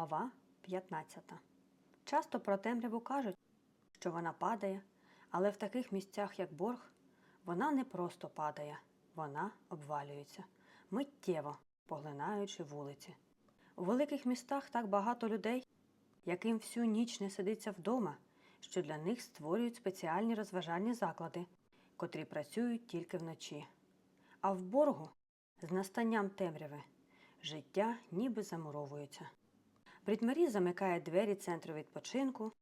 Глава 15. Часто про темряву кажуть, що вона падає, але в таких місцях, як борг, вона не просто падає, вона обвалюється, миттєво поглинаючи вулиці. У великих містах так багато людей, яким всю ніч не сидиться вдома, що для них створюють спеціальні розважальні заклади, котрі працюють тільки вночі. А в боргу, з настанням темряви, життя ніби замуровується. Брітмарі замикає двері центру відпочинку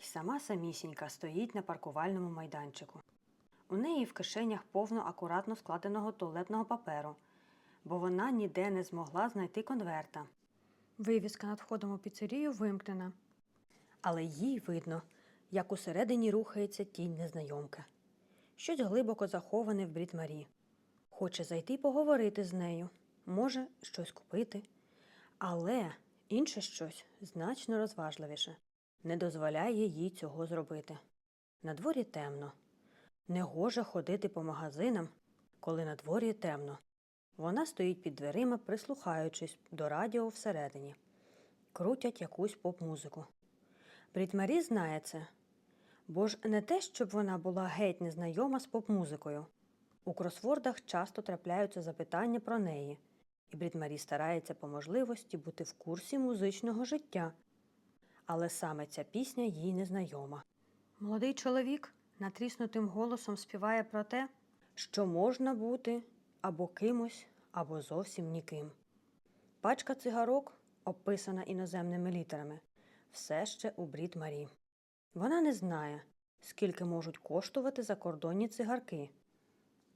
і сама самісінька стоїть на паркувальному майданчику. У неї в кишенях повно акуратно складеного туалетного паперу, бо вона ніде не змогла знайти конверта. Вивіска над входом у піцерію вимкнена. Але їй видно, як усередині рухається тінь незнайомки. Щось глибоко заховане в Брітмарі. Хоче зайти поговорити з нею, може щось купити. Але інше щось значно розважливіше не дозволяє їй цього зробити. На дворі темно. Негоже ходити по магазинам, коли на дворі темно. Вона стоїть під дверима, прислухаючись до радіо всередині. Крутять якусь поп-музику. Брітмарі знає це, бо ж не те, щоб вона була геть незнайома з поп-музикою. У кросвордах часто трапляються запитання про неї, і Брітмарі старається по можливості бути в курсі музичного життя. Але саме ця пісня їй незнайома. Молодий чоловік натріснутим голосом співає про те, що можна бути або кимось, або зовсім ніким. Пачка цигарок, описана іноземними літерами, все ще у Брід Марі. Вона не знає, скільки можуть коштувати закордонні цигарки,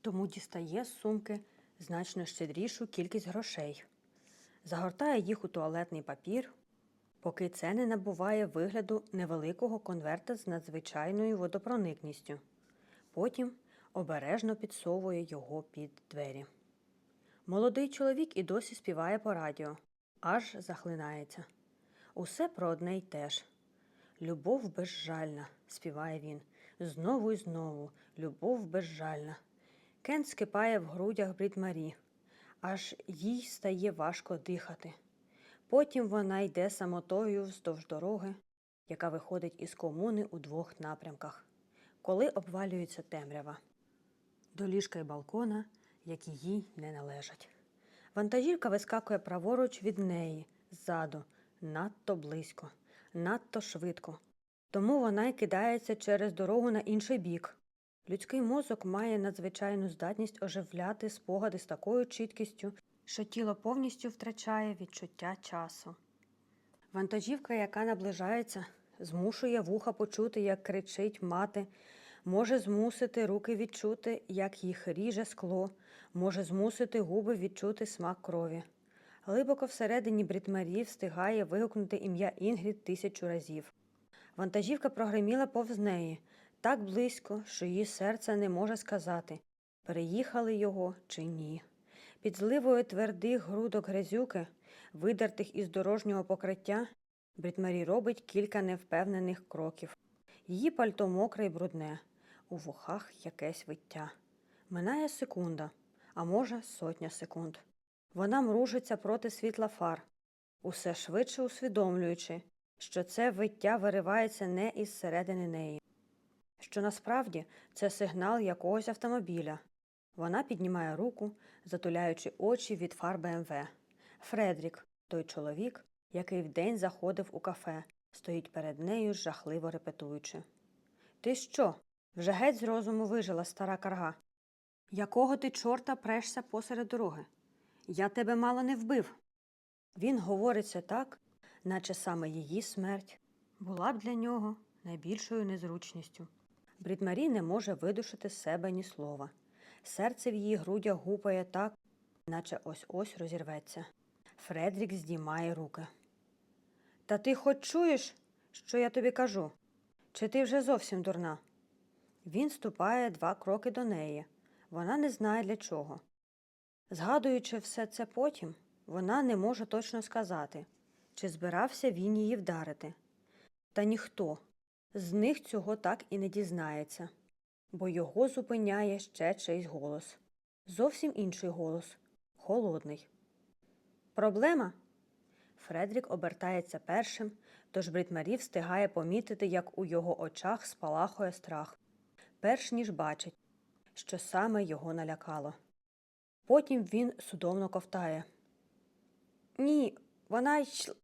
тому дістає з сумки значно щедрішу кількість грошей, загортає їх у туалетний папір, поки це не набуває вигляду невеликого конверта з надзвичайною водопроникністю. Потім обережно підсовує його під двері. Молодий чоловік і досі співає по радіо, аж захлинається. Усе про одне й те ж. Любов безжальна, співає він. Знову і знову, любов безжальна. Кен скипає в грудях Брід-Марі, аж їй стає важко дихати. Потім вона йде самотою вздовж дороги, яка виходить із комуни у двох напрямках, коли обвалюється темрява. До ліжка й балкона, які їй не належать. Вантажівка вискакує праворуч від неї, ззаду, надто близько, надто швидко. Тому вона й кидається через дорогу на інший бік. Людський мозок має надзвичайну здатність оживляти спогади з такою чіткістю, що тіло повністю втрачає відчуття часу. Вантажівка, яка наближається, змушує вуха почути, як кричить мати, може змусити руки відчути, як їх ріже скло, може змусити губи відчути смак крові. Глибоко всередині Брітмарі встигає вигукнути ім'я Інгрід тисячу разів. Вантажівка прогреміла повз неї так близько, що її серце не може сказати, переїхали його чи ні. Під зливою твердих грудок грязюки, видертих із дорожнього покриття, Брітмарі робить кілька невпевнених кроків. Її пальто мокре й брудне, у вухах якесь виття. Минає секунда, а може, сотня секунд. Вона мружиться проти світла фар, усе швидше усвідомлюючи, що це виття виривається не із середини неї, що насправді це сигнал якогось автомобіля. Вона піднімає руку, затуляючи очі від фар БМВ. Фредрік, той чоловік, який вдень заходив у кафе, стоїть перед нею, жахливо репетуючи. Ти що? Вже геть з розуму вижила стара карга. Якого ти чорта прешся посеред дороги? Я тебе мало не вбив. Він говориться так, наче саме її смерть була б для нього найбільшою незручністю. Брідмарі не може видушити з себе ні слова. Серце в її грудях гупає так, наче ось ось розірветься. Фредрік здіймає руки. Та ти хоч чуєш, що я тобі кажу? Чи ти вже зовсім дурна? Він ступає два кроки до неї. Вона не знає для чого. Згадуючи все це потім, вона не може точно сказати, чи збирався він її вдарити. Та ніхто з них цього так і не дізнається, бо його зупиняє ще чийсь голос. Зовсім інший голос холодний. Проблема? Фредрік обертається першим, тож Брід Марі встигає помітити, як у його очах спалахує страх, перш ніж бачить, що саме його налякало. Потім він судомно ковтає. Ні, вона йшла.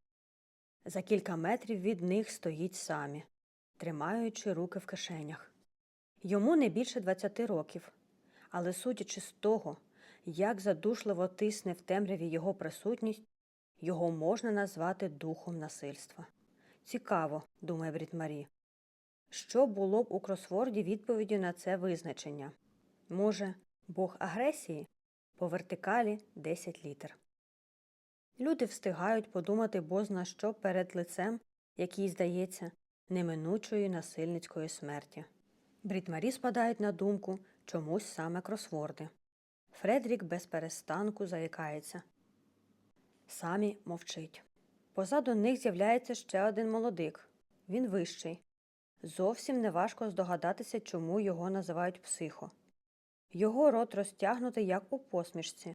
За кілька метрів від них стоїть самі, тримаючи руки в кишенях. Йому не більше 20 років, але судячи з того, як задушливо тисне в темряві його присутність, його можна назвати духом насильства. Цікаво, думає Брід Марі. Що було б у кросворді відповіддю на це визначення? Може, Бог агресії? По вертикалі 10 літер. Люди встигають подумати бозна що перед лицем, який, здається, неминучої насильницької смерті. Брідмарі спадають на думку чомусь саме кросворди. Фредрік без перестанку заїкається. Самі мовчить. Позаду них з'являється ще один молодик. Він вищий. Зовсім неважко здогадатися, чому його називають психо. Його рот розтягнутий, як у посмішці.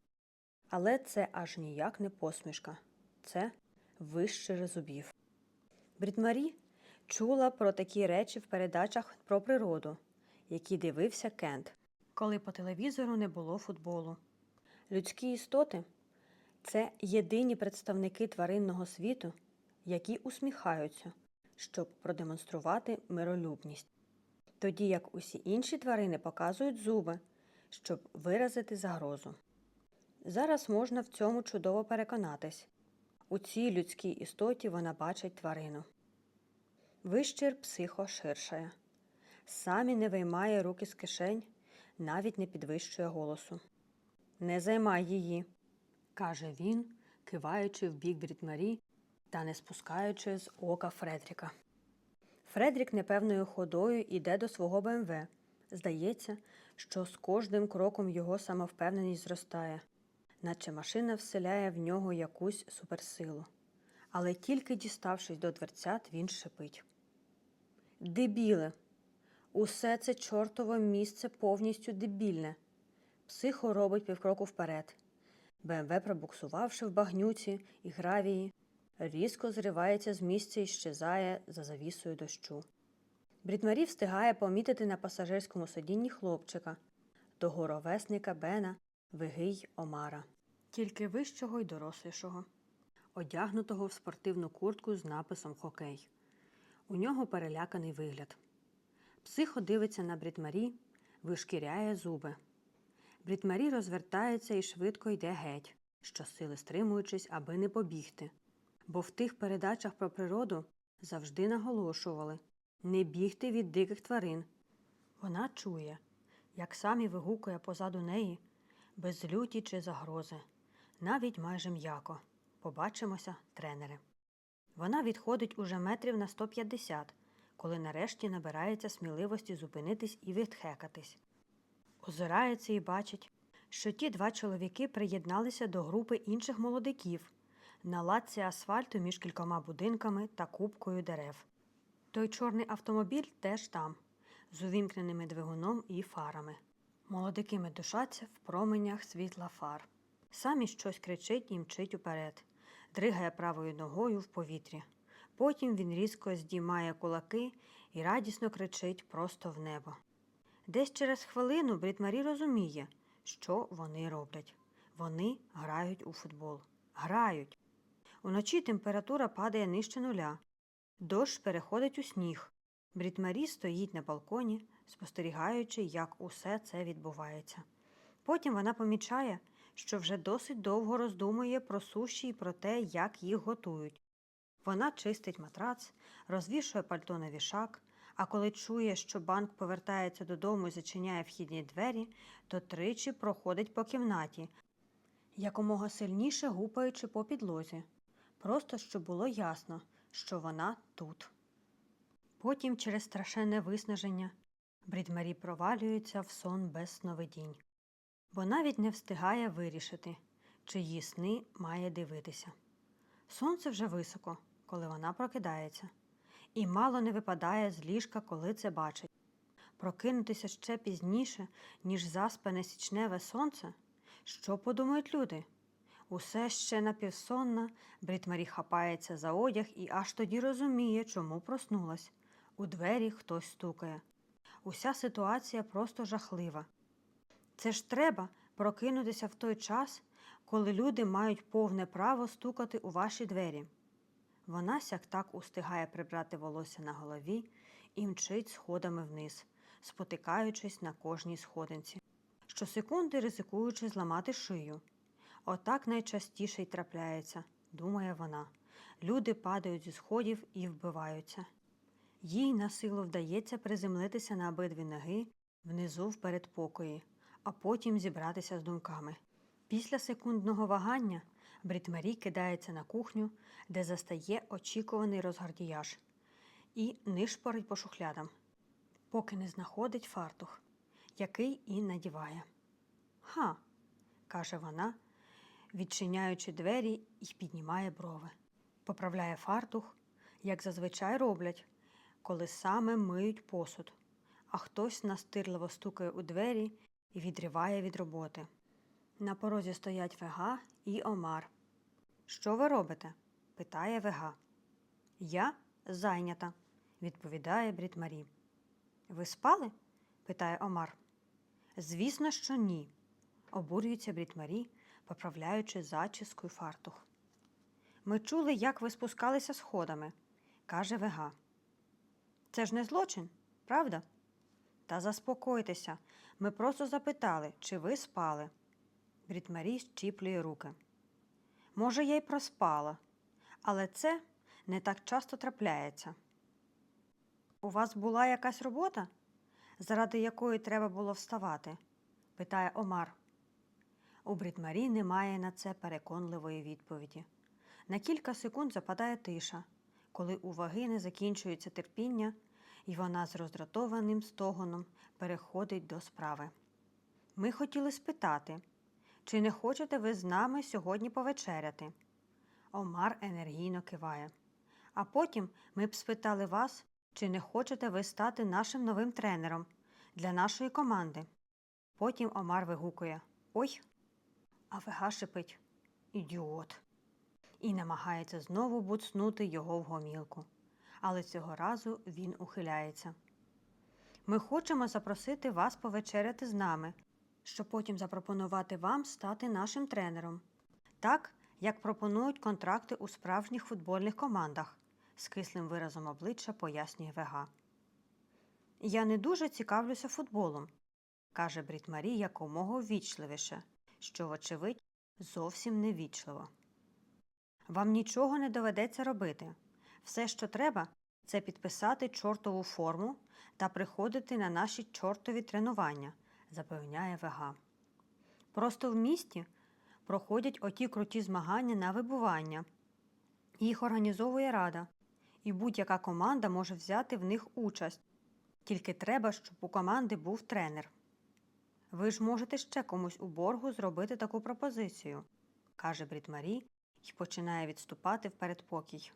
Але це аж ніяк не посмішка. Це вищий зубів. Брідмарі чула про такі речі в передачах про природу, які дивився Кент, коли по телевізору не було футболу. Людські істоти це єдині представники тваринного світу, які усміхаються, щоб продемонструвати миролюбність, тоді як усі інші тварини показують зуби, щоб виразити загрозу. Зараз можна в цьому чудово переконатись. У цій людській істоті вона бачить тварину. Вищир психо ширшає. Самі не виймає руки з кишень, навіть не підвищує голосу. Не займай її, каже він, киваючи в бік Брітмарі та не спускаючи з ока Фредріка. Фредрік непевною ходою йде до свого БМВ. Здається, що з кожним кроком його самовпевненість зростає, наче машина вселяє в нього якусь суперсилу. Але тільки діставшись до дверцят, він шипить. Дебіле! Усе це чортове місце повністю дебільне. Психо робить півкроку вперед. БМВ, пробуксувавши в багнюці і гравії, різко зривається з місця і щезає за завісою дощу. Брідмарі встигає помітити на пасажирському сидінні хлопчика, того ровесника Бена, Вигий Омара, тільки вищого й дорослішого, одягнутого в спортивну куртку з написом Хокей. У нього переляканий вигляд. Психо дивиться на Брідмарі, вишкіряє зуби. Брідмарі розвертається і швидко йде геть, щосили стримуючись, аби не побігти. Бо в тих передачах про природу завжди наголошували не бігти від диких тварин. Вона чує, як самі вигукує позаду неї, без люті чи загрози, навіть майже м'яко. Побачимося, тренери. Вона відходить уже метрів на 150, коли нарешті набирається сміливості зупинитись і відхекатись. Озирається і бачить, що ті два чоловіки приєдналися до групи інших молодиків на латці асфальту між кількома будинками та купкою дерев. Той чорний автомобіль теж там, з увімкненими двигуном і фарами. Молодики медушаться в променях світла фар. Самі щось кричить і мчить уперед, дригає правою ногою в повітрі. Потім він різко здіймає кулаки і радісно кричить просто в небо. Десь через хвилину Брітмарі розуміє, що вони роблять. Вони грають у футбол. Грають. Уночі температура падає нижче нуля. Дощ переходить у сніг. Брітмарі стоїть на балконі, спостерігаючи, як усе це відбувається. Потім вона помічає, що вже досить довго роздумує про суші і про те, як їх готують. Вона чистить матрац, розвішує пальто на вішак, а коли чує, що банк повертається додому і зачиняє вхідні двері, то тричі проходить по кімнаті, якомога сильніше гупаючи по підлозі, просто щоб було ясно, що вона тут. Потім, через страшенне виснаження, Брідмарі провалюється в сон без сновидінь, бо навіть не встигає вирішити, чиї сни має дивитися. Сонце вже високо, коли вона прокидається, і мало не випадає з ліжка, коли це бачить. Прокинутися ще пізніше, ніж заспане січневе сонце. Що подумають люди? Усе ще напівсонна, Брітмарі хапається за одяг і аж тоді розуміє, чому проснулась. У двері хтось стукає. Уся ситуація просто жахлива. Це ж треба прокинутися в той час, коли люди мають повне право стукати у ваші двері. Вона сяк так устигає прибрати волосся на голові і мчить сходами вниз, спотикаючись на кожній сходинці, щосекунди ризикуючи зламати шию. Отак найчастіше й трапляється, думає вона. Люди падають зі сходів і вбиваються. Їй на силу вдається приземлитися на обидві ноги внизу в передпокої, а потім зібратися з думками. Після секундного вагання Брітмарі кидається на кухню, де застає очікуваний розгардіяж, і нишпорить по шухлядам, поки не знаходить фартух, який і надіває. Ха, каже вона, відчиняючи двері і піднімає брови. Поправляє фартух, як зазвичай роблять, коли саме миють посуд, а хтось настирливо стукає у двері і відриває від роботи. На порозі стоять Вега і Омар. Що ви робите? питає Вега. Я зайнята, відповідає Брітмарі. Ви спали? питає Омар. Звісно, що ні, обурюється Брітмарі, поправляючи зачіскою фартух. Ми чули, як ви спускалися сходами, каже Вега. Це ж не злочин, правда? Та заспокойтеся, ми просто запитали, чи ви спали. Брітмарі щіплює руки. Може, я й проспала, але це не так часто трапляється. У вас була якась робота, заради якої треба було вставати? питає Омар. У Брітмарі немає на це переконливої відповіді. На кілька секунд западає тиша, коли у вагини закінчується терпіння, і вона з роздратованим стогоном переходить до справи. Ми хотіли спитати, чи не хочете ви з нами сьогодні повечеряти? Омар енергійно киває. А потім ми б спитали вас, чи не хочете ви стати нашим новим тренером для нашої команди. Потім Омар вигукує Ой, а Вега шипить Ідіот. І намагається знову буцнути його в гомілку. Але цього разу він ухиляється. Ми хочемо запросити вас повечеряти з нами, щоб потім запропонувати вам стати нашим тренером. Так, як пропонують контракти у справжніх футбольних командах, з кислим виразом обличчя пояснює Вега. Я не дуже цікавлюся футболом, каже Брід Марі якомога ввічливіше, що, вочевидь, зовсім не вічливо. Вам нічого не доведеться робити. Все, що треба, це підписати чортову форму та приходити на наші чортові тренування, запевняє Вега. Просто в місті проходять оті круті змагання на вибування. Їх організовує рада, і будь-яка команда може взяти в них участь. Тільки треба, щоб у команди був тренер. Ви ж можете ще комусь у боргу зробити таку пропозицію, каже Брід Марі і починає відступати в передпокій.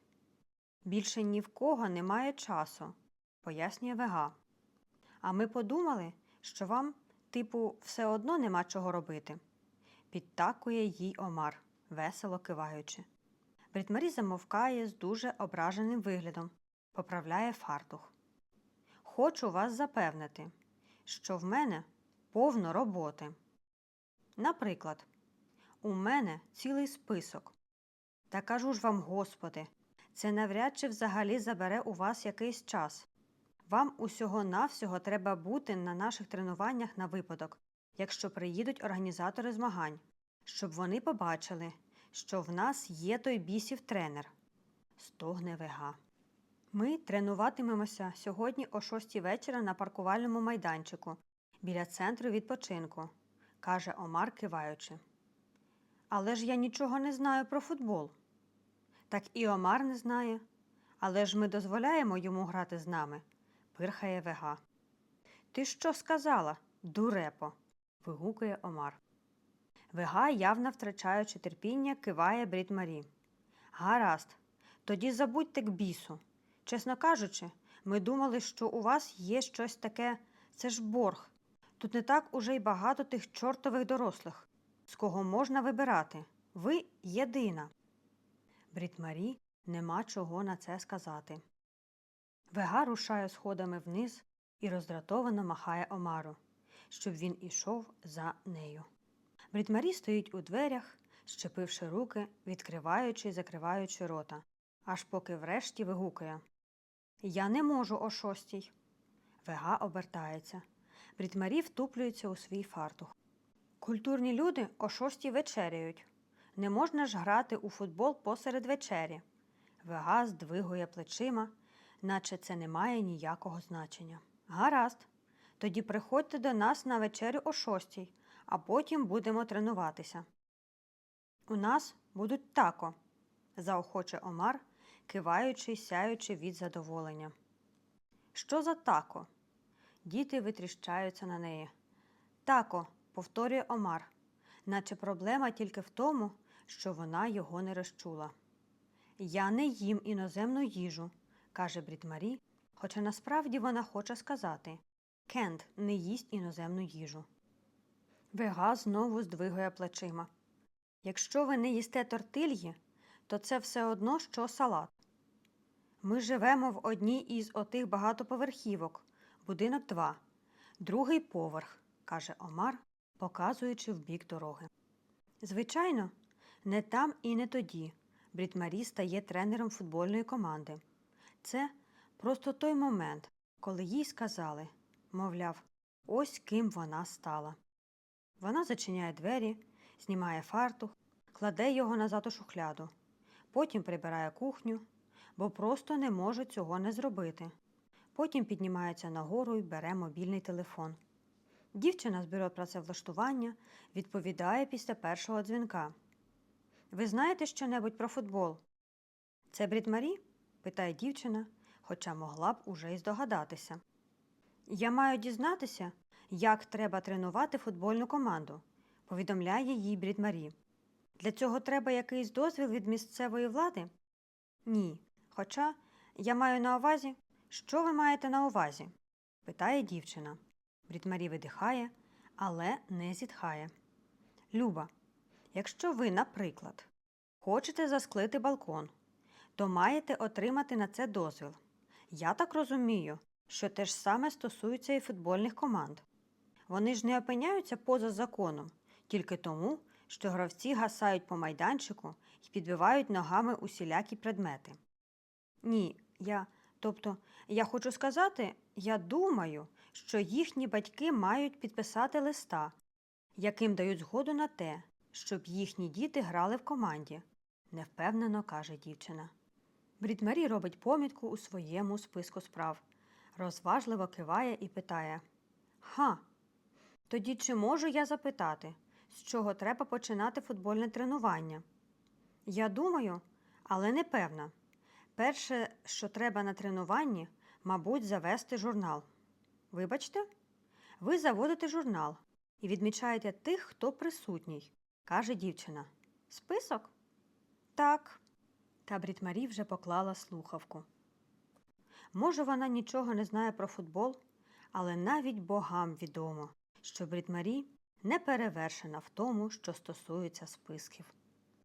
Більше ні в кого немає часу, пояснює Вега. А ми подумали, що вам, типу, все одно нема чого робити. Підтакує їй Омар, весело киваючи. Брітмарі замовкає з дуже ображеним виглядом, поправляє фартух. Хочу вас запевнити, що в мене повно роботи. Наприклад, у мене цілий список. Та кажу ж вам, Господи, це навряд чи взагалі забере у вас якийсь час. Вам усього-навсього треба бути на наших тренуваннях на випадок, якщо приїдуть організатори змагань, щоб вони побачили, що в нас є той бісів тренер. Стогне вега. Ми тренуватимемося сьогодні о шостій вечора на паркувальному майданчику біля центру відпочинку, каже Омар, киваючи. Але ж я нічого не знаю про футбол. Так і Омар не знає. Але ж ми дозволяємо йому грати з нами, пирхає вега. Ти що сказала, дурепо? вигукує Омар. Вега, явно втрачаючи терпіння, киває Брід Марі. Гаразд, тоді забудьте к бісу. Чесно кажучи, ми думали, що у вас є щось таке, це ж борг. Тут не так уже й багато тих чортових дорослих, з кого можна вибирати. Ви єдина. Брітмарі нема чого на це сказати. Вега рушає сходами вниз і роздратовано махає Омару, щоб він ішов за нею. Брітмарі стоїть у дверях, щепивши руки, відкриваючи й закриваючи рота, аж поки врешті вигукає Я не можу о шостій. Вега обертається. Брітмарі втуплюється у свій фартух. Культурні люди о шостій вечеряють. Не можна ж грати у футбол посеред вечері. Вега здвигує плечима, наче це не має ніякого значення. Гаразд. Тоді приходьте до нас на вечерю о шостій, а потім будемо тренуватися. У нас будуть тако, заохоче Омар, киваючи сяючи від задоволення. Що за тако? Діти витріщаються на неї. Тако, повторює Омар, наче проблема тільки в тому, що вона його не розчула. Я не їм іноземну їжу, каже Брітмарі, хоча насправді вона хоче сказати Кент не їсть іноземну їжу. Вега знову здвигує плечима. Якщо ви не їсте тортильї, то це все одно, що салат. Ми живемо в одній із отих багатоповерхівок, будинок 2, другий поверх, каже Омар, показуючи в бік дороги. Звичайно, не там і не тоді. Брітмарі стає тренером футбольної команди. Це просто той момент, коли їй сказали, мовляв, ось ким вона стала. Вона зачиняє двері, знімає фартух, кладе його назад у шухляду, потім прибирає кухню, бо просто не може цього не зробити. Потім піднімається нагору і бере мобільний телефон. Дівчина з бюро працевлаштування відповідає після першого дзвінка. Ви знаєте щонебудь про футбол? Це Брід Марі? питає дівчина, хоча могла б уже й здогадатися. Я маю дізнатися, як треба тренувати футбольну команду, повідомляє їй Брід Марі. Для цього треба якийсь дозвіл від місцевої влади? Ні. Хоча я маю на увазі, що ви маєте на увазі? питає дівчина. Брітмарі видихає, але не зітхає. Люба, якщо ви, наприклад, хочете засклити балкон, то маєте отримати на це дозвіл. Я так розумію, що те ж саме стосується і футбольних команд. Вони ж не опиняються поза законом тільки тому, що гравці гасають по майданчику і підбивають ногами усілякі предмети. Ні, я, тобто, я хочу сказати, я думаю, що їхні батьки мають підписати листа, яким дають згоду на те, щоб їхні діти грали в команді, невпевнено каже дівчина. Брідмарі робить помітку у своєму списку справ, розважливо киває і питає Ха, тоді чи можу я запитати, з чого треба починати футбольне тренування? Я думаю, але не певна. Перше, що треба на тренуванні, мабуть, завести журнал. Вибачте, ви заводите журнал і відмічаєте тих, хто присутній, каже дівчина. Список? Так. Та Брітмарі вже поклала слухавку. Може, вона нічого не знає про футбол, але навіть богам відомо, що Брітмарі не перевершена в тому, що стосується списків.